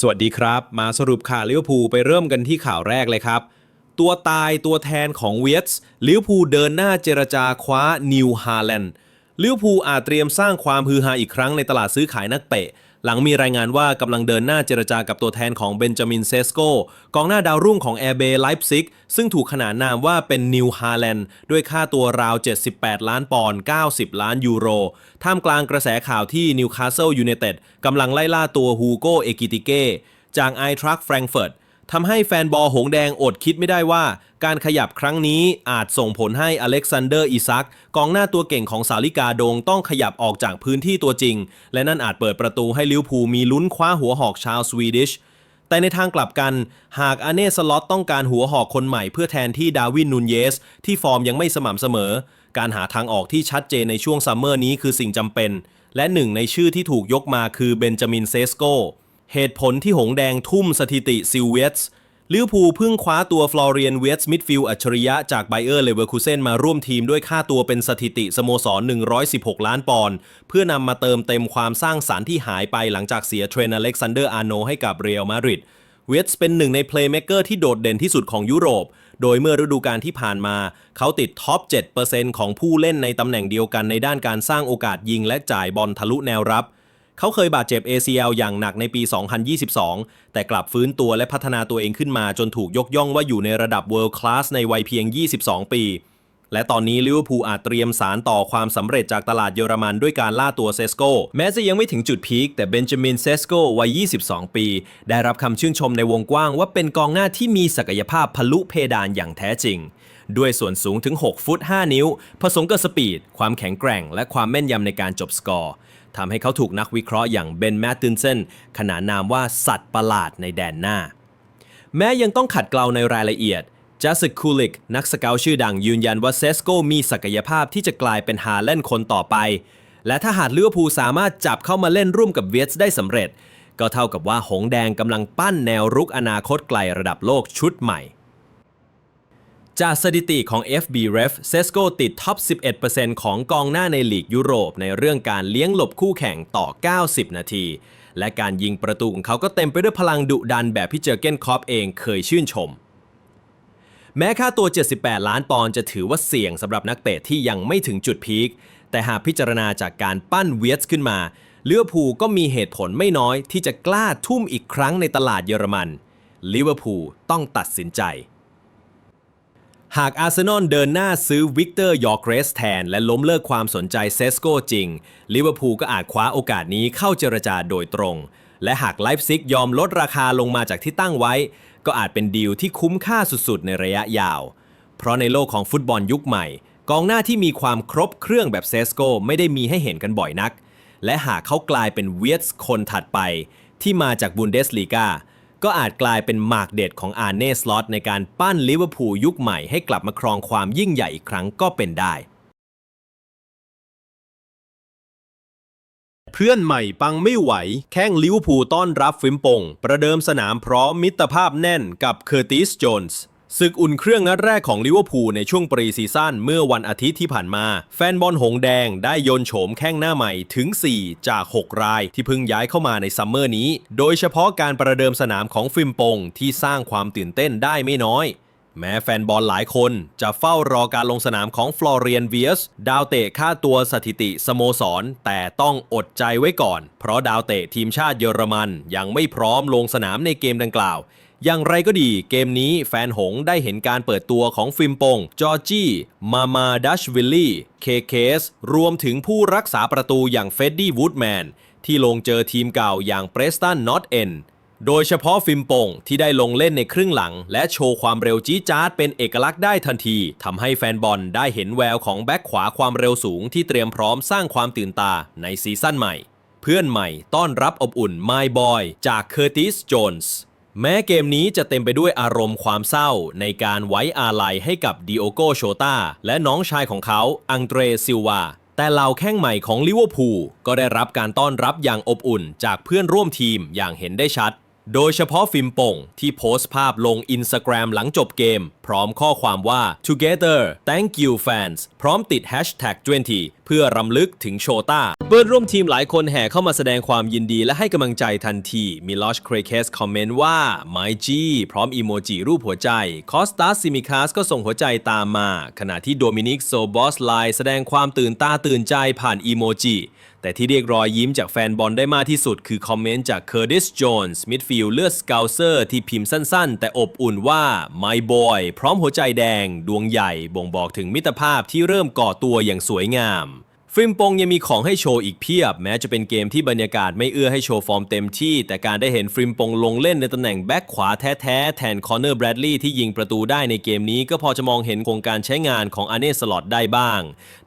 สวัสดีครับ มาสรุปข่าวลิเวอร์พูลไปเริ่มกันที่ข่าวแรกเลยครับ ตัวตายตัวแทนของเวียตส์ลิเวอร์พูลเดินหน้าเจรจาคว้านิวฮาแลนด์ลิเวอร์พูลอาจเตรียมสร้างความฮือฮาอีกครั้งในตลาดซื้อขายนักเตะ หลังมีรายงานว่ากำลังเดินหน้าเจรจากับตัวแทนของเบนจามินเซสโกกองหน้าดาวรุ่งของแอร์เบย์ไลฟ์ซิกซึ่งถูกขนานนามว่าเป็นนิวฮาแลนด์ด้วยค่าตัวราว 78 ล้านปอนด์ 90 ล้านยูโร ท่ามกลางกระแสข่าวที่นิวคาสเซิลยูไนเต็ดกำลังไล่ล่าตัวฮูโกเอกิติเกจากไอทรัคแฟรงเฟิร์ต ทำให้แฟนบอลหงแดงอดคิดไม่ได้ว่า การขยับครั้งนี้อาจส่งผลให้อเล็กซานเดอร์อิซักกองหน้าตัวเก่งของสาลิกาโดงต้องขยับออกจากพื้นที่ตัวจริง และนั่นอาจเปิดประตูให้ลิวพูมีลุ้นคว้าหัวหอกชาวสวีดิชแต่ในทางกลับกัน หากอเน่สล็อตต้องการหัวหอกคนใหม่เพื่อแทนที่ดาวินนูนเยส ที่ฟอร์มยังไม่สม่ำเสมอ การหาทางออกที่ชัดเจนในช่วงซัมเมอร์นี้คือสิ่งจำเป็น และหนึ่งในชื่อที่ถูกยกมาคือเบนจามินเซสโก เหตุผลที่หงแดงทุ่มสถิติซิลเวตส์ลิเวอร์พูลเพิ่งคว้าตัวฟลอเรียนเวตส์มิดฟิลด์อัจฉริยะจากไบเออร์เลเวอร์คูเซนมาร่วมทีมด้วยค่าตัวเป็นสถิติสโมสร 116 ล้านปอนด์เพื่อนำมาเติมเต็มความสร้างสารรค์ที่หายไปหลังจากเสียเทรนอเล็กซานเดอร์อาร์โนให้กับเรอัลมาดริดเวตส์เป็นหนึ่งในเพลย์เม k เกอร์ที่โดดเด่นที่สุดของยุโรป โดยเมื่อฤดูกาลที่ผ่านมา เขาติดท็อป 7%ของผู้เล่นในตำแหน่งเดียวกันในด้านการสร้างโอกาสยิงและจ่ายบอลทะลุแนวรับ เขาเคยบาดเจ็บ ACL อย่างหนักในปี 2022 แต่กลับฟื้นตัวและพัฒนาตัวเองขึ้นมาจนถูกยกย่องว่าอยู่ในระดับ World Class ในวัยเพียง 22 ปี และตอนนี้ลิเวอร์พูลอาจเตรียมสารต่อความสำเร็จจากตลาดเยอรมันด้วยการล่าตัวเซสโกแม้จะยังไม่ถึงจุดพีคแต่เบนจามินเซสโกวัย 22 ปี ได้รับคำชื่นชมในวงกว้างว่าเป็นกองหน้าที่มีศักยภาพพลุเพดานอย่างแท้จริงด้วยส่วนสูงถึง 6 ฟุต 5 นิ้ว ผสมกับสปีด ความแข็งแกร่ง และความแม่นยำในการจบสกอร์ ทำให้เขาถูกนักวิเคราะห์อย่างเบนแมตตินเซนขนานนามว่าสัตว์ประหลาดในแดนหน้า แม้ยังต้องขัดเกลาในรายละเอียดจัสคูลิกนักสเกาชื่อดังยืนยันว่าเซสโกมีศักยภาพที่จะกลายเป็นฮาแลนคนต่อไป และถ้าหากลิเวอร์พูลสามารถจับเข้ามาเล่นร่วมกับเวสได้สำเร็จ ก็เท่ากับว่าหงแดงกำลังปั้นแนวรุกอนาคตไกลระดับโลกชุดใหม่ จากสถิติของ FBref เซสโกติดท็อป 11%ของกองหน้าในลีกยุโรปในเรื่องการเลี้ยงหลบคู่แข่งต่อ 90 นาที และการยิงประตูของเขาก็เต็มไปด้วยพลังดุดันแบบที่เจอเกนคอปเองเคยชื่นชม แม้ค่าตัว 78 ล้านปอนด์จะถือว่าเสี่ยงสำหรับนักเตะที่ยังไม่ถึงจุดพีค แต่หากพิจารณาจากการปั้นเวียสขึ้นมา เลิเวอร์พูก็มีเหตุผลไม่น้อยที่จะกล้าทุ่มอีกครั้งในตลาดเยอรมัน ลิเวอร์พูลต้องตัดสินใจ หากอาร์เซนอลเดินหน้าซื้อวิกเตอร์ยอร์เกรสแทน และล้มเลิกความสนใจเซสโกจริง ลิเวอร์พูลก็อาจคว้าโอกาสนี้เข้าเจรจาโดยตรง และหากไลฟ์ซิกยอมลดราคาลงมาจากที่ตั้งไว้ ก็อาจเป็นดีลที่คุ้มค่าสุดๆ ในระยะยาว เพราะในโลกของฟุตบอลยุคใหม่ กองหน้าที่มีความครบเครื่องแบบเซสโกไม่ได้มีให้เห็นกันบ่อยนัก และหากเขากลายเป็นเวียสคนถัดไป ที่มาจากบุนเดสลีกา ก็อาจกลายเป็นหมากเด็ดของอาร์เน่สล็อตในการปั้นลิเวอร์พูลยุคใหม่ให้กลับมาครองความยิ่งใหญ่อีกครั้งก็เป็นได้ เพื่อนใหม่ปังไม่ไหว แข้งลิเวอร์พูลต้อนรับฟิมปง ประเดิมสนามพร้อมมิตรภาพแน่นกับเคอร์ติส โจนส์ ศึกอุ่นเครื่องนัดแรกของลิเวอร์พูลในช่วงปรีซีซั่นเมื่อวันอาทิตย์ที่ผ่านมา แฟนบอลหงแดงได้โยนโฉมแข้งหน้าใหม่ถึง 4 จาก 6 รายที่เพิ่งย้ายเข้ามาในซัมเมอร์นี้ โดยเฉพาะการประเดิมสนามของฟิมปงที่สร้างความตื่นเต้นได้ไม่น้อย แม้แฟนบอลหลายคนจะเฝ้ารอการลงสนามของฟลอเรียนเวียสดาวเตะค่าตัวสถิติสโมสร แต่ต้องอดใจไว้ก่อน เพราะดาวเตะทีมชาติเยอรมันยังไม่พร้อมลงสนามในเกมดังกล่าว อย่างไรก็ดีเกมนี้แฟนหงได้เห็นการเปิดตัวของฟิมปง จอร์จี้ มามาดัชวิลลี่ เคเคส รวมถึงผู้รักษาประตูอย่างเฟดดี้วูดแมน ที่ลงเจอทีมเก่าอย่างเปรสตันนอตเอนโดยเฉพาะฟิมปงที่ได้ลงเล่นในครึ่งหลัง และโชว์ความเร็วจี๊จ๊าดเป็นเอกลักษณ์ได้ทันทีทำให้แฟนบอลได้เห็นแววของแบ็คขวาความเร็วสูงที่เตรียมพร้อมสร้างความตื่นตาในซีซั่นใหม่ เพื่อนใหม่ต้อนรับอบอุ่นไมบอยจากเคอร์ติสโจนส์ แม้เกมนี้จะเต็มไปด้วยอารมณ์ความเศร้าในการไว้อาลัยให้กับดิโอโกโชตาและน้องชายของเขาอังเดรซิลวาแต่เหล่าแข้งใหม่ของลิเวอร์พูลก็ได้รับการต้อนรับอย่างอบอุ่นจากเพื่อนร่วมทีมอย่างเห็นได้ชัด โดยเฉพาะฟิล์มป่งที่โพสต์ภาพลงอินสตาแกรมหลังจบเกม พร้อมข้อความว่า together thank you fans พร้อมติด hashtag 20 เพื่อรำลึกถึงโชต้าเบิร์ดร่วมทีมหลายคนแห่เข้ามาแสดงความยินดีและให้กำลังใจทันทีมีลอชเครเคสคอมเมนต์ว่า my G พร้อมอีโมจิรูปหัวใจคอสตาซิมิคาสก็ส่งหัวใจตามมา ขณะที่โดมินิกโซบอสไลแสดงความตื่นตาตื่นใจผ่านอีโมจิ แต่ที่เรียกรอยยิ้มจากแฟนบอลได้มากที่สุดคือคอมเมนต์จากเคอร์ดิสโจนส์มิดฟิลด์เลือดสเกลเซอร์ที่พิมพ์สั้นๆ แต่อบอุ่นว่า My Boy พร้อมหัวใจแดง ดวงใหญ่บ่งบอกถึงมิตรภาพที่เริ่มก่อตัวอย่างสวยงาม ฟิล์มปงยังมีของให้โชว์อีกเพียบ แม้จะเป็นเกมที่บรรยากาศไม่เอื้อให้โชว์ฟอร์มเต็มที่ แต่การได้เห็นฟิล์มปงลงเล่นในตำแหน่งแบ็คขวาแท้ๆ แทนคอนเนอร์แบรดลีย์ที่ยิงประตูได้ในเกมนี้ก็พอจะมองเห็นโครงการใช้งานของอาเน่สลอตได้บ้าง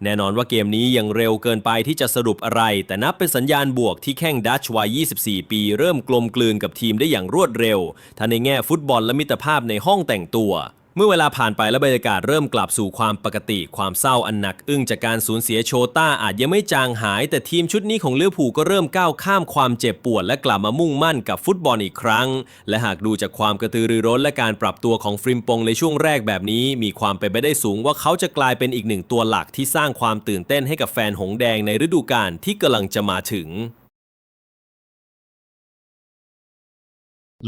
แน่นอนว่าเกมนี้ยังเร็วเกินไปที่จะสรุปอะไร แต่นับเป็นสัญญาณบวกที่แข้งดัชวัย 24 ปี เริ่มกลมกลืนกับทีมได้อย่างรวดเร็วทั้งในแง่ฟุตบอลและมิตรภาพในห้องแต่งตัว เมื่อเวลาผ่านไปและบรรยากาศเริ่มกลับสู่ความปกติ ความเศร้าอันหนักอึ้งจากการสูญเสียโชต้าอาจยังไม่จางหาย แต่ทีมชุดนี้ของเลิเวอร์พูลก็เริ่มก้าวข้ามความเจ็บปวด และกลับมามุ่งมั่นกับฟุตบอลอีกครั้ง และหากดูจากความกระตือรือร้นและการปรับตัวของฟริมปงในช่วงแรกแบบนี้ มีความเป็นไปได้สูงว่าเขาจะกลายเป็นอีกหนึ่งตัวหลักที่สร้างความตื่นเต้นให้กับแฟนหงแดงในฤดูกาลที่กำลังจะมาถึง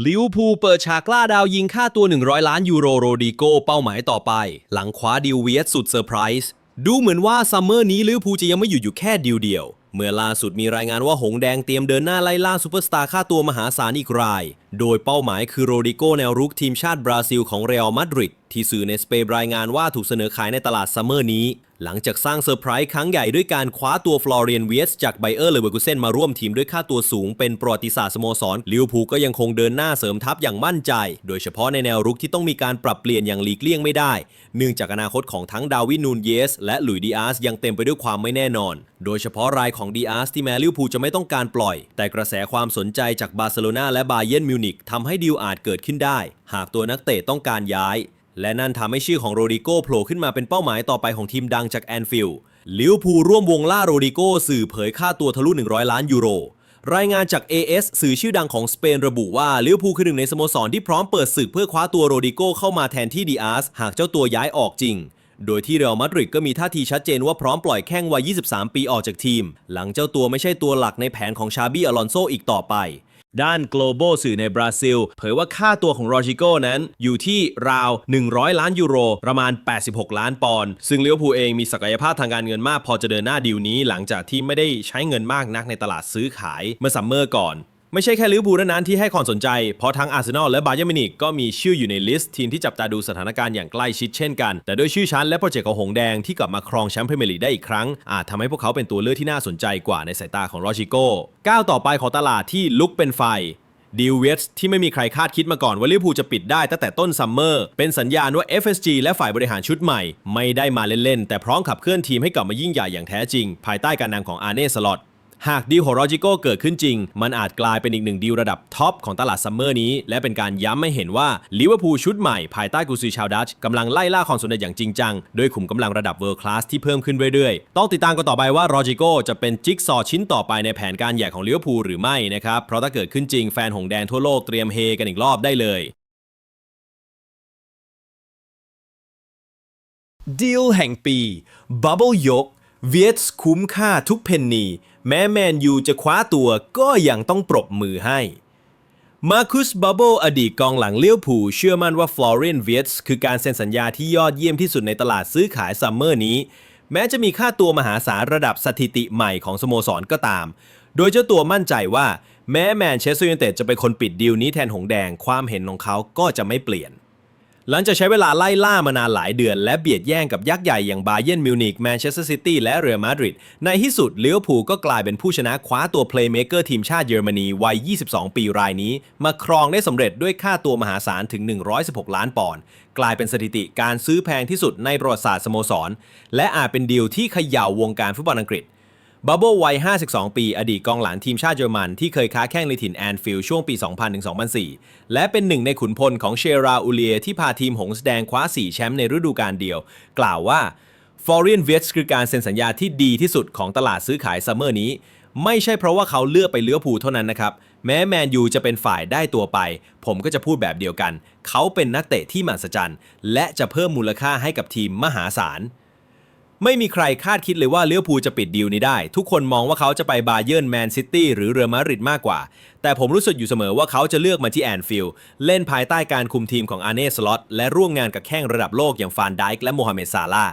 ลิวพูเปิดฉากล่าดาวยิงค่าตัว 100 ล้านยูโรโรดิโกเป้าหมายต่อไป หลังคว้าดิวเวียสสุดเซอร์ไพรส์ดูเหมือนว่าซัมเมอร์นี้ลิวพูจะยังไม่อยู่อยู่แค่ดิวเดียว เมื่อล่าสุดมีรายงานว่าหงแดงเตรียมเดินหน้าไล่ล่าซูเปอร์สตาร์ค่าตัวมหาศาลอีกราย โดยเป้าหมายคือโรดิโกแนวรุกทีมชาติบราซิลของเรอัลมาดริดที่สื่อในสเปนรายงานว่าถูกเสนอขายในตลาดซัมเมอร์นี้ หลังจากสร้างเซอร์ไพรส์ครั้งใหญ่ด้วยการคว้าตัวฟลอเรียนเวียสจากไบเออร์เลเวอร์กุเซนมาร่วมทีมด้วยค่าตัวสูงเป็นประวัติศาสตร์สโมสรลิวพูก็ยังคงเดินหน้าเสริมทัพอย่างมั่นใจ โดยเฉพาะในแนวรุกที่ต้องมีการปรับเปลี่ยนอย่างหลีกเลี่ยงไม่ได้ เนื่องจากอนาคตของทั้งดาวินนูนเยส และหลุยดีอาร์สยังเต็มไปด้วยความไม่แน่นอน โดยเฉพาะรายของดีอาร์สที่แม้ลิวพูลจะไม่ต้องการปล่อย แต่กระแสความสนใจจากบาร์เซโลนาและบาเยิร์นมิวนิกทำให้ดีลอาจเกิดขึ้นได้ หากตัวนักเตะต้องการย้าย และนั่นทำให้ชื่อของโรดิโก้โผล่ขึ้นมาเป็นเป้าหมายต่อไปของทีมดังจากแอนฟิลด์ลิวพูร่วมวงล่าโรดิโก้สื่อเผยค่าตัวทะลุ 100 ล้านยูโร รายงานจาก AS สื่อชื่อดังของสเปนระบุว่าลิวพูคือหนึ่งในสโมสรที่พร้อมเปิดศึกเพื่อคว้าตัวโรดิโก้เข้ามาแทนที่ดีอาร์สหากเจ้าตัวย้ายออกจริงโดยที่เรอัลมาดริดก็มีท่าทีชัดเจนว่าพร้อมปล่อยแข้งวัย 23 ปีออกจากทีม หลังเจ้าตัวไม่ใช่ตัวหลักในแผนของชาบี้อลอนโซอีกต่อไป ด้าน global สื่อในบราซิล เผยว่าค่าตัวของโรชิโกนั้นอยู่ที่ราว 100 ล้านยูโร ประมาณ 86 ล้านปอนด์ซึ่งลิเวอร์พูลเองมีศักยภาพทางการเงินมากพอจะเดินหน้าดีลนี้ หลังจากที่ไม่ได้ใช้เงินมากนักในตลาดซื้อขายเมื่อซัมเมอร์ก่อน ไม่ใช่แค่ลิเวอร์พูลเท่านั้นที่ให้ความสนใจ เพราะทั้งอาร์เซนอลและบาเยิร์มินิกก็มีชื่ออยู่ในลิสต์ทีมที่จับตาดูสถานการณ์อย่างใกล้ชิดเช่นกัน แต่ด้วยชื่อชั้นและโปรเจกต์ของหงแดงที่กลับมาครองแชมป์พรีเมียร์ลีกได้อีกครั้ง อาจทำให้พวกเขาเป็นตัวเลือกที่น่าสนใจกว่าในสายตาของโรจิโก้ก้าวต่อไปของตลาดที่ลุกเป็นไฟดีลเวสที่ไม่มีใครคาดคิดมาก่อนว่าลิเวอร์พูลจะปิดได้ตั้งแต่ต้นซัมเมอร์ เป็นสัญญาณว่า FSG และฝ่ายบริหารชุดใหม่ ไม่ได้มาเล่น ๆ แต่พร้อมขับเคลื่อนทีมให้กลับมายิ่งใหญ่อย่างแท้จริง ภายใต้การนำของอาร์เน่สล็อต หากดีลของโรจิโก้เกิดขึ้นจริง มันอาจกลายเป็นอีกหนึ่งดีลระดับท็อปของตลาดซัมเมอร์นี้ และเป็นการย้ำให้เห็นว่าลิเวอร์พูลชุดใหม่ภายใต้กุซือชาวดัชกำลังไล่ล่าความสำเร็จอย่างจริงจังด้วยขุมกำลังระดับเวิร์คลาสที่เพิ่มขึ้นเรื่อยๆ ต้องติดตามกันต่อไปว่าโรจิโก้จะเป็นจิ๊กซอชิ้นต่อไปในแผนการใหญ่ของลิเวอร์พูลหรือไม่นะครับเพราะถ้าเกิดขึ้นจริงแฟนหงแดงทั่วโลกเตรียมเฮกันอีกรอบได้เลยดีลแห่งปีบับเบิลยกเวียสคุ้มค่าทุกเพนนี แม้แมนยูจะคว้าตัวก็ยังต้องปรบมือให้ มาร์คุสบับเบิลอดีตกองหลังเลี้ยวผูเชื่อมั่นว่าฟลอเรนเวียสคือการเซ็นสัญญาที่ยอดเยี่ยมที่สุดในตลาดซื้อขายซัมเมอร์นี้ แม้จะมีค่าตัวมหาศาลระดับสถิติใหม่ของสโมสรก็ตาม โดยเจ้าตัวมั่นใจว่า แม้แมนเชสเตอร์ยูไนเต็ดจะเป็นคนปิดดีลนี้แทนหงแดงความเห็นของเขาก็จะไม่เปลี่ยน หลังจากใช้เวลาไล่ล่ามานานหลายเดือน และเบียดแย่งกับยักษ์ใหญ่อย่างบาเยิร์นมิวนิกแมนเชสเตอร์ซิตี้และเรอัลมาดริดในที่สุดเลิเวอร์พูก็กลายเป็นผู้ชนะคว้าตัวเพลย์เมเกอร์ทีมชาติเยอรมนีวัย 22 ปีรายนี้ มาครองได้สำเร็จด้วยค่าตัวมหาศาลถึง 116 ล้านปอนด์กลายเป็นสถิติการซื้อแพงที่สุดในประวัติศาสตร์สโมสร และอาจเป็นดีลที่เขย่าวงการฟุตบอลอังกฤษ บับเบิลวัย 52 ปี อดีตกองหลังทีมชาติเยอรมันที่เคยค้าแข้งในถิ่นแอนฟิลด์ช่วงปี 2000-2004 และเป็นหนึ่งในขุนพลของเชราอูเลียที่พาทีมหงสแดงคว้า 4 แชมป์ในฤดูกาลเดียว กล่าวว่าฟอร์เรียนเวสคือการเซ็นสัญญาที่ดีที่สุดของตลาดซื้อขายซัมเมอร์นี้ ไม่ใช่เพราะว่าเขาเลือกไปเลี้ยวผูเท่านั้นนะครับ แม้แมนยูจะเป็นฝ่ายได้ตัวไป ผมก็จะพูดแบบเดียวกัน เขาเป็นนักเตะที่มหัศจรรย์ และจะเพิ่มมูลค่าให้กับทีมมหาศาล ไม่มีใครคาดคิดเลยว่าเลี้ยวภูจะปิดดีลนี้ได้ ทุกคนมองว่าเขาจะไปบาเยิร์นแมนซิตี้หรือเรอมาริดมากกว่า แต่ผมรู้สึกอยู่เสมอว่าเขาจะเลือกมาที่แอนฟิลด์เล่นภายใต้การคุมทีมของอาร์เน่สล็อตและร่วมงานกับแข้งระดับโลกอย่างฟานไดค์และโมฮัมเหม็ดซาลาห์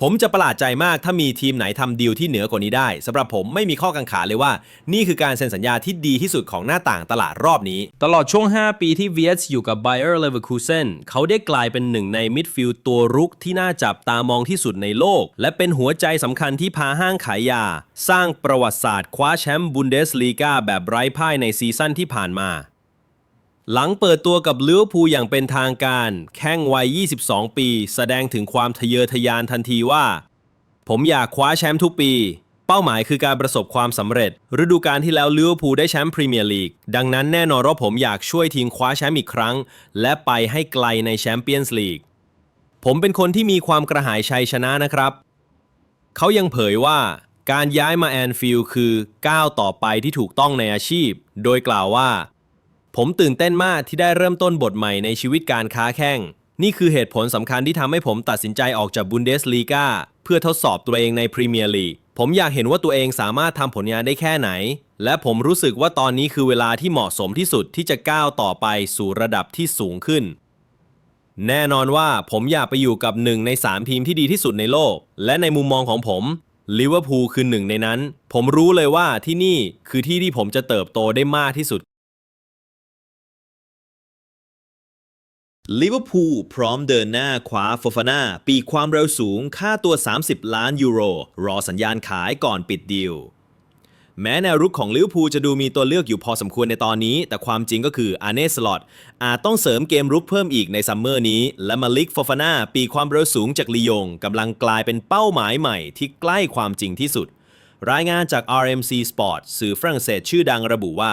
ผมจะประหลาดใจมากถ้ามีทีมไหนทำดีลที่เหนือกว่านี้ได้สำหรับผมไม่มีข้อกังขาเลยว่า นี่คือการเซ็นสัญญาที่ดีที่สุดของหน้าต่างตลาดรอบนี้ ตลอดช่วง 5 ปีที่ v ี s อยู่กับ Bayer Leverkusen เขาได้กลายเป็นหนึ่งในมิดฟิลด์ตัวรุกที่น่าจับตามองที่สุดในโลก และเป็นหัวใจสำคัญที่พาห้างขายยา สร้างประวัติศาสตร์คว้าแชมป์บุนเดสลีกาแบบไร้พ่ายในซีซั่นที่ผ่านมา หลังเปิดตัวกับลิเวอร์พูลอย่างเป็นทางการ แข้งวัย 22 ปี แสดงถึงความทะเยอทะยานทันทีว่า ผมอยากคว้าแชมป์ทุกปี เป้าหมายคือการประสบความสำเร็จ ฤดูกาลที่แล้วลิเวอร์พูลได้แชมป์พรีเมียร์ลีก ดังนั้นแน่นอนว่าผมอยากช่วยทีมคว้าแชมป์อีกครั้ง และไปให้ไกลในแชมเปี้ยนส์ลีก ผมเป็นคนที่มีความกระหายชัยชนะนะครับ เขายังเผยว่าการย้ายมาแอนฟิลด์คือก้าวต่อไปที่ถูกต้องในอาชีพ โดยกล่าวว่า ผมตื่นเต้นมากที่ได้เริ่มต้นบทใหม่ในชีวิตการค้าแข่งนี่คือเหตุผลสำคัญที่ทำให้ผมตัดสินใจออกจากบุนเดสลีกาเพื่อทดสอบตัวเองในพรีเมียร์ลีก ผมอยากเห็นว่าตัวเองสามารถทำผลงานได้แค่ไหน และผมรู้สึกว่าตอนนี้คือเวลาที่เหมาะสมที่สุดที่จะก้าวต่อไปสู่ระดับที่สูงขึ้น แน่นอนว่าผมอยากไปอยู่กับหนึ่งใน3ทีมที่ดีที่สุดในโลก และในมุมมองของผมลิเวอร์พูลคือหนึ่งในนั้น ผมรู้เลยว่าที่นี่คือที่ที่ผมจะเติบโตได้มากที่สุด ลิเวอร์พูลพร้อมเดินหน้าคว้าโฟฟาน่าปีความเร็วสูงค่าตัว 30 ล้านยูโร รอสัญญาณขายก่อนปิดดีล แม้แนวรุกของลิเวอร์พูลจะดูมีตัวเลือกอยู่พอสมควรในตอนนี้ แต่ความจริงก็คืออาร์เน่สลอตอาจต้องเสริมเกมรุกเพิ่มอีกในซัมเมอร์นี้ และมาลิกโฟฟาน่าปีความเร็วสูงจากลียงกำลังกลายเป็นเป้าหมายใหม่ที่ใกล้ความจริงที่สุด รายงานจาก RMC Sport สื่อฝรั่งเศสชื่อดังระบุว่า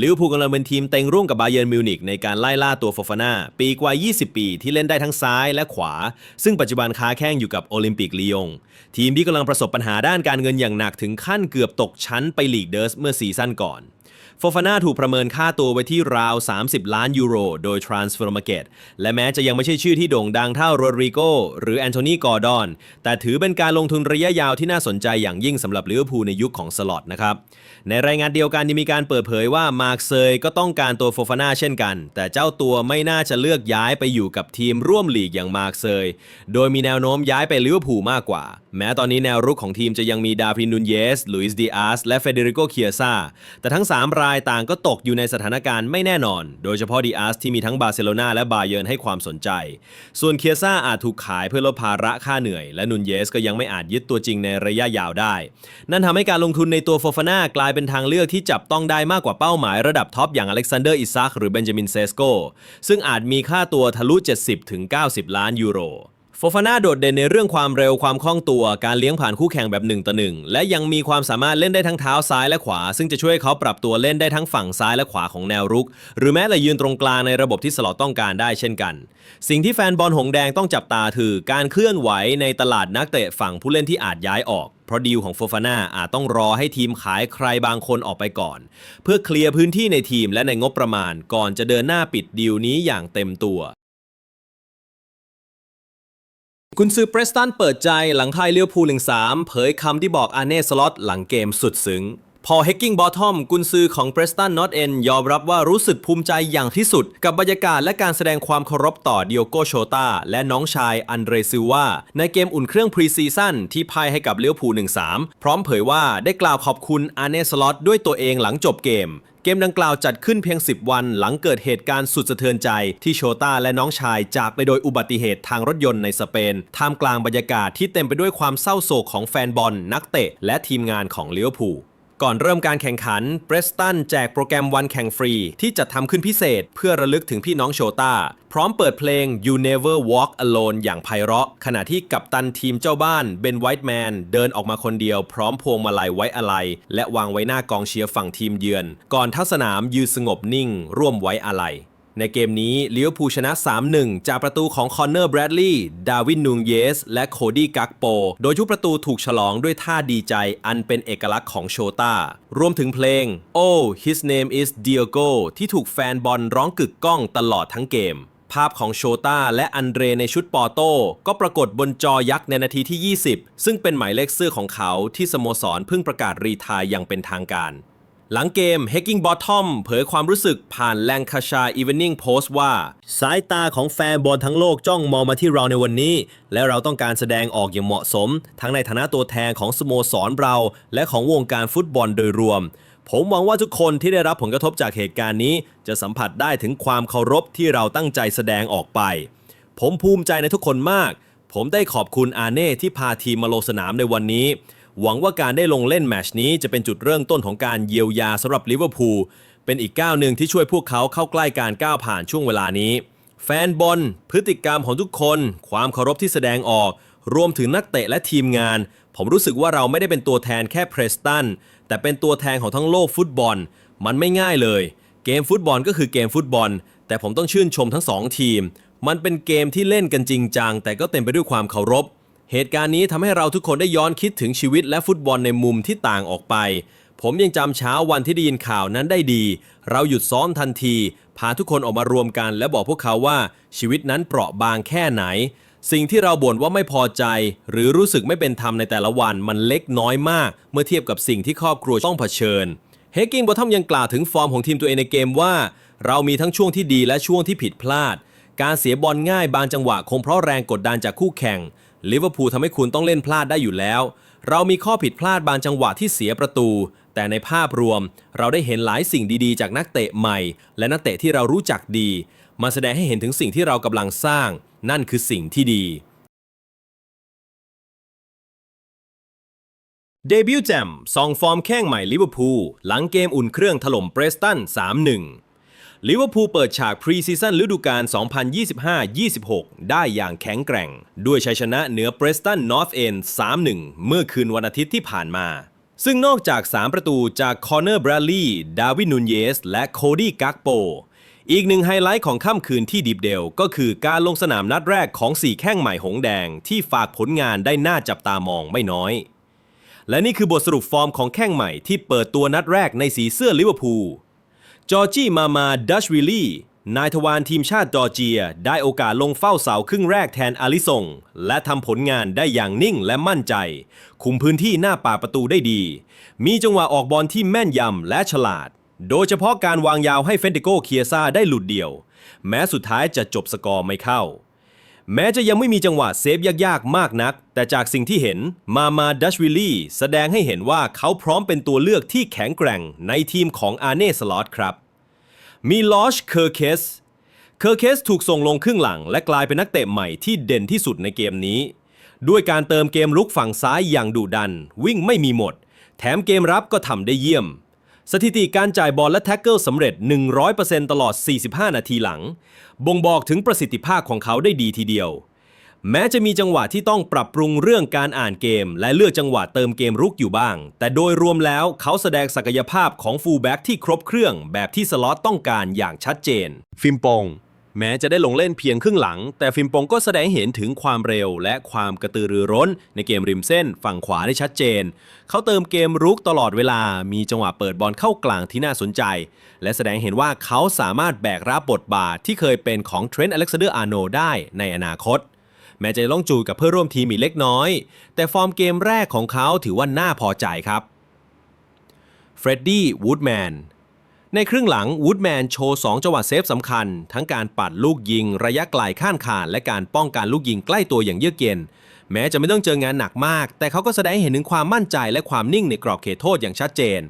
ลิเวอร์พูลกำลังเป็นทีมเต็งร่วมกับบาเยิร์นมิวนิกในการไล่ล่าตัวฟอฟาน่าปีกว่า 20 ปีที่เล่นได้ทั้งซ้ายและขวา ซึ่งปัจจุบันค้าแข้งอยู่กับโอลิมปิกลียง ทีมที่กำลังประสบปัญหาด้านการเงินอย่างหนักถึงขั้นเกือบตกชั้นไปลีกเดิร์สเมื่อซีซั่นก่อน โฟฟาน่าถูกประเมินค่าตัวไว้ที่ราว 30 ล้านยูโร โดย Transfer Market และแม้จะยังไม่ใช่ชื่อที่โด่งดังเท่าโรดริโกหรือแอนโทนีกอร์ดอน แต่ถือเป็นการลงทุนระยะยาวที่น่าสนใจอย่างยิ่งสำหรับลิเวอร์พูลในยุคของสล็อตนะครับ ในรายงานเดียวกันยังมีการเปิดเผยว่ามาร์คเซยก็ต้องการตัวโฟฟาน่าเช่นกัน แต่เจ้าตัวไม่น่าจะเลือกย้ายไปอยู่กับทีมร่วมลีกอย่างมาร์คเซย โดยมีแนวโน้มย้ายไปลิเวอร์พูลมากกว่า แม้ตอนนี้แนวรุกของทีมจะยังมีดาร์วินนูนเยสลุยส์ดิอาสและเฟเดริโกเคียซาแต่ทั้ง 3 รายายต่างก็ตกอยู่ในสถานการณ์ไม่แน่นอน โดยเฉพาะดิอาร์สที่มีทั้งบาร์เซโลนาและบาเยิร์นให้ความสนใจ ส่วนเคียซาอาจถูกขายเพื่อลดภาระค่าเหนื่อย และนูนเยสก็ยังไม่อาจยึดตัวจริงในระยะยาวได้ นั่นทำให้การลงทุนในตัวโฟฟาน่ากลายเป็นทางเลือกที่จับต้องได้มากกว่าเป้าหมายระดับท็อปอย่างอเล็กซานเดอร์อิซักหรือเบนจามินเซสโกซึ่งอาจมีค่าตัวทะลุ 70-90 ล้านยูโร โฟฟาน่าโดดเด่นในเรื่องความเร็วความคล่องตัวการเลี้ยงผ่านคู่แข่งแบบหนึ่งต่อหนึ่งและยังมีความสามารถเล่นได้ทั้งเท้าซ้ายและขวา ซึ่งจะช่วยเขาปรับตัวเล่นได้ทั้งฝั่งซ้ายและขวาของแนวรุก หรือแม้แต่ยืนตรงกลางในระบบที่สลอตต้องการได้เช่นกัน สิ่งที่แฟนบอลหงแดงต้องจับตาคือ การเคลื่อนไหวในตลาดนักเตะฝั่งผู้เล่นที่อาจย้ายออกเพราะดีลของโฟฟาน่าอาจต้องรอให้ทีมขายใครบางคนออกไปก่อน เพื่อเคลียร์พื้นที่ในทีมและในงบประมาณ ก่อนจะเดินหน้าปิดดีลนี้อย่างเต็มตัว คุณซือเปรสตันเปิดใจหลังไทยเลี้ยวภูล1-3เผยคำที่บอกอาเน่สล็อตหลังเกมสุดซึ้ง พอเฮกกิ้งบอททอมกุนซือของ Preston North End ยอมรับว่ารู้สึกภูมิใจอย่างที่สุด กับบรรยากาศและการแสดงความเคารพต่อดิโอโกโชตาและน้องชายอันเดรซิลวาในเกมอุ่นเครื่องพรีซีซั่นที่พ่ายให้กับเลี้ยวภู1-3 พร้อมเผยว่าได้กล่าวขอบคุณอาเนสลอตด้วยตัวเองหลังจบเกมเกมดังกล่าวจัดขึ้นเพียง 10 วันหลังเกิดเหตุการณ์สุดสะเทือนใจ ที่โชต้าและน้องชายจากไปโดยอุบัติเหตุทางรถยนต์ในสเปน ท่ามกลางบรรยากาศที่เต็มไปด้วยความเศร้าโศกของแฟนบอลนักเตะ และทีมงานของเลิเวอร์พูล ก่อนเริ่มการแข่งขันเบรสตันแจกโปรแกรมวันแข่งฟรี ที่จัดทำขึ้นพิเศษ เพื่อระลึกถึงพี่น้องโชตาพร้อมเปิดเพลง You Never Walk Alone อย่างไพเราะ ขณะที่กัปตันทีมเจ้าบ้านเบนไวท์แมนเดินออกมาคนเดียวพร้อมพวงมาลัยไว้อาลัยและวางไว้หน้ากองเชียร์ฝั่งทีมเยือน ก่อนทัศนามยืนสงบนิ่ง ร่วมไว้อาลัย ในเกมนี้ลิเวอร์พูลชนะ 3-1 จากประตูของคอนเนอร์แบรดลีย์ดาวินนูนเยส และโคดี้กักโป โดยทุกประตูถูกฉลองด้วยท่าดีใจอันเป็นเอกลักษณ์ของโชตารวมถึงเพลง Oh His Name is Diogo ที่ถูกแฟนบอลร้องกึกก้องตลอดทั้งเกมภาพของโชตาและอันเดรในชุดปอโต้ก็ปรากฏบนจอยักษ์ในนาทีที่ 20 ซึ่งเป็นหมายเลขเสื้อของเขาที่สโมสรเพิ่งประกาศรีไทายอย่างเป็นทางการ หลังเกม Hacking Bottom เผยความรู้สึกผ่าน Lancashire Evening Post ว่า สายตาของแฟนบอลทั้งโลกจ้องมองมาที่เราในวันนี้ และเราต้องการแสดงออกอย่างเหมาะสม ทั้งในฐานะตัวแทนของสโมสรเรา และของวงการฟุตบอลโดยรวม ผมหวังว่าทุกคนที่ได้รับผลกระทบจากเหตุการณ์นี้ จะสัมผัสได้ถึงความเคารพที่เราตั้งใจแสดงออกไป ผมภูมิใจในทุกคนมาก ผมได้ขอบคุณอาเน่ที่พาทีมมาลงสนามในวันนี้ หวังว่าการได้ลงเล่นแมชนี้จะเป็นจุดเริ่มต้นของการเยียวยาสำหรับลิเวอร์พูลเป็นอีกก้าวหนึ่งที่ช่วยพวกเขาเข้าใกล้การก้าวผ่านช่วงเวลานี้ แฟนบอลพฤติกรรมของทุกคน ความเคารพที่แสดงออก รวมถึงนักเตะและทีมงาน ผมรู้สึกว่าเราไม่ได้เป็นตัวแทนแค่เพรสตันแต่เป็นตัวแทนของทั้งโลกฟุตบอล มันไม่ง่ายเลย เกมฟุตบอลก็คือเกมฟุตบอล แต่ผมต้องชื่นชมทั้งสองทีม มันเป็นเกมที่เล่นกันจริงจังแต่ก็เต็มไปด้วยความเคารพ เหตุการณ์นี้ทำให้เราทุกคนได้ย้อนคิดถึงชีวิตและฟุตบอลในมุมที่ต่างออกไป ผมยังจำเช้าวันที่ได้ยินข่าวนั้นได้ดี เราหยุดซ้อมทันที พาทุกคนออกมารวมกันและบอกพวกเขาว่าชีวิตนั้นเปราะบางแค่ไหน สิ่งที่เราบ่นว่าไม่พอใจ หรือรู้สึกไม่เป็นธรรมในแต่ละวันมันเล็กน้อยมาก เมื่อเทียบกับสิ่งที่ครอบครัวต้องเผชิญเฮกกิ้งบอททอมยังกล่าวถึงฟอร์มของทีมตัวเองในเกมว่า เรามีทั้งช่วงที่ดีและช่วงที่ผิดพลาด การเสียบอลง่ายบางจังหวะคงเพราะแรงกดดันจากคู่แข่ง ลิเวอร์พูลทำให้คุณต้องเล่นพลาดได้อยู่แล้ว เรามีข้อผิดพลาดบางจังหวะที่เสียประตู แต่ในภาพรวม เราได้เห็นหลายสิ่งดีๆ จากนักเตะใหม่ และนักเตะที่เรารู้จักดี มาแสดงให้เห็นถึงสิ่งที่เรากำลังสร้าง นั่นคือสิ่งที่ดีเดบิวต์แจมส่องฟอร์มแข้งใหม่ลิเวอร์พูลหลังเกมอุ่นเครื่องถล่มเบรสตัน3-1 ลิเวอร์พูลเปิดฉากพรีซีซั่นฤดูกาล 2025-26 ได้อย่างแข็งแกร่ง ด้วยชัยชนะเหนือเบรสตันนอร์ทเอน3-1 เมื่อคืนวันอาทิตย์ที่ผ่านมา ซึ่งนอกจาก 3 ประตูจากคอนเนอร์แบรดลีย์ดาวินนูนเยส และโคดี้กักโป อีกหนึ่งไฮไลท์ของค่ำคืนที่ดิบเดล ก็คือการลงสนามนัดแรกของ4แข้งใหม่หงแดงที่ฝากผลงานได้น่าจับตามองไม่น้อยและนี่คือบทสรุปฟอร์มของแข้งใหม่ที่เปิดตัวนัดแรกในสีเสื้อลิเวอร์พูล จอร์จี้มามาดัชวิลลี่นายทวารทีมชาติจอร์เจีย ได้โอกาสลงเฝ้าเสาครึ่งแรกแทนอาลิซงและทำผลงานได้อย่างนิ่งและมั่นใจ คุมพื้นที่หน้าป่าประตูได้ดี มีจังหวะออกบอลที่แม่นยำและฉลาด โดยเฉพาะการวางยาวให้เฟนติโกเคียซาได้หลุดเดี่ยว แม้สุดท้ายจะจบสกอร์ไม่เข้า แม้จะยังไม่มีจังหวะเซฟยากๆ มากนัก แต่จากสิ่งที่เห็นมามาดัชวิลลี่แสดงให้เห็นว่าเขาพร้อมเป็นตัวเลือกที่แข็งแกร่งในทีมของอาเน่สลอตครับ มีลอชเคอร์เคส เคอร์เคสถูกส่งลงครึ่งหลัง และกลายเป็นนักเตะใหม่ที่เด่นที่สุดในเกมนี้ ด้วยการเติมเกมลุกฝั่งซ้ายอย่างดุดัน วิ่งไม่มีหมด แถมเกมรับก็ทำได้เยี่ยม สถิติการจ่ายบอลและแท็กเกิลสำเร็จ 100%ตลอด 45 นาทีหลัง บ่งบอกถึงประสิทธิภาพของเขาได้ดีทีเดียว แม้จะมีจังหวะที่ต้องปรับปรุงเรื่องการอ่านเกม และเลือกจังหวะเติมเกมรุกอยู่บ้าง แต่โดยรวมแล้วเขาแสดงศักยภาพของฟูลแบ็กที่ครบเครื่องแบบที่สล็อตต้องการอย่างชัดเจน ฟิมปง แม้จะได้ลงเล่นเพียงครึ่งหลัง แต่ฟิมปงก็แสดงเห็นถึงความเร็ว และความกระตือรือร้น ในเกมริมเส้นฝั่งขวาได้ชัดเจน เขาเติมเกมรุกตลอดเวลา มีจังหวะเปิดบอลเข้ากลางที่น่าสนใจ และแสดงเห็นว่าเขาสามารถแบกรับบทบาทที่เคยเป็นของเทรนต์อเล็กซานเดอร์อาร์โนได้ในอนาคต แม้จะต้องจูนกับเพื่อร่วมทีมอีกเล็กน้อย แต่ฟอร์มเกมแรกของเขาถือว่าน่าพอใจครับเฟรดดี้วูดแมน ในครึ่งหลังวูดแมนโชว์ 2 จังหวะเซฟสำคัญ ทั้งการปัดลูกยิง ระยะไกลข้านคานและการป้องกันลูกยิงใกล้ตัวอย่างเยือกเย็น แม้จะไม่ต้องเจองานหนักมาก แต่เขาก็แสดงให้เห็นถึงความมั่นใจและความนิ่งในกรอบเขตโทษอย่างชัดเจน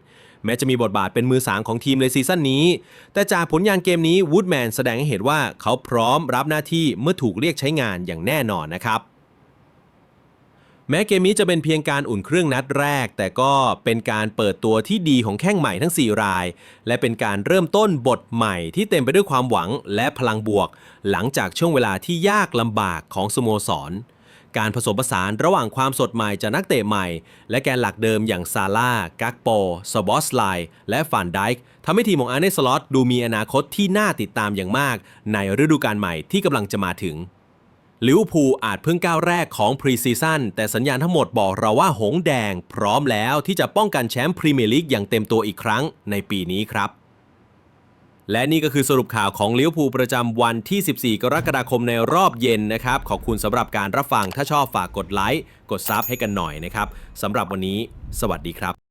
แม้จะมีบทบาทเป็นมือสามของทีมในซีซั่นนี้ แต่จากผลงานเกมนี้วูดแมนแสดงให้เห็นว่าเขาพร้อมรับหน้าที่เมื่อถูกเรียกใช้งานอย่างแน่นอนนะครับ แม้เกมนี้จะเป็นเพียงการอุ่นเครื่องนัดแรก แต่ก็เป็นการเปิดตัวที่ดีของแข้งใหม่ทั้ง 4 ราย และเป็นการเริ่มต้นบทใหม่ที่เต็มไปด้วยความหวังและพลังบวก หลังจากช่วงเวลาที่ยากลำบากของสโมสร การผสมผสานระหว่างความสดใหม่จากนักเตะใหม่ และแกนหลักเดิมอย่างซาร่ากักโปสบอสไลและฟานไดค์ทำให้ทีมของอาร์เนสล็อตดูมีอนาคตที่น่าติดตามอย่างมาก ในฤดูกาลใหม่ที่กำลังจะมาถึง ลิวพูอาจเพิ่งก้าวแรกของพรีซีซั่นแต่สัญญาณทั้งหมดบอกเราว่าหงแดง พร้อมแล้วที่จะป้องกันแชมป์พรีเมียร์ลีกอย่างเต็มตัวอีกครั้งในปีนี้ครับและนี่ก็คือสรุปข่าวของลิเวอร์พูลประจำวันที่ 14 กรกฎาคมในรอบเย็นนะครับ ขอบคุณสำหรับการรับฟัง ถ้าชอบฝากกดไลค์ กดซับให้กันหน่อยนะครับสำหรับวันนี้ สวัสดีครับ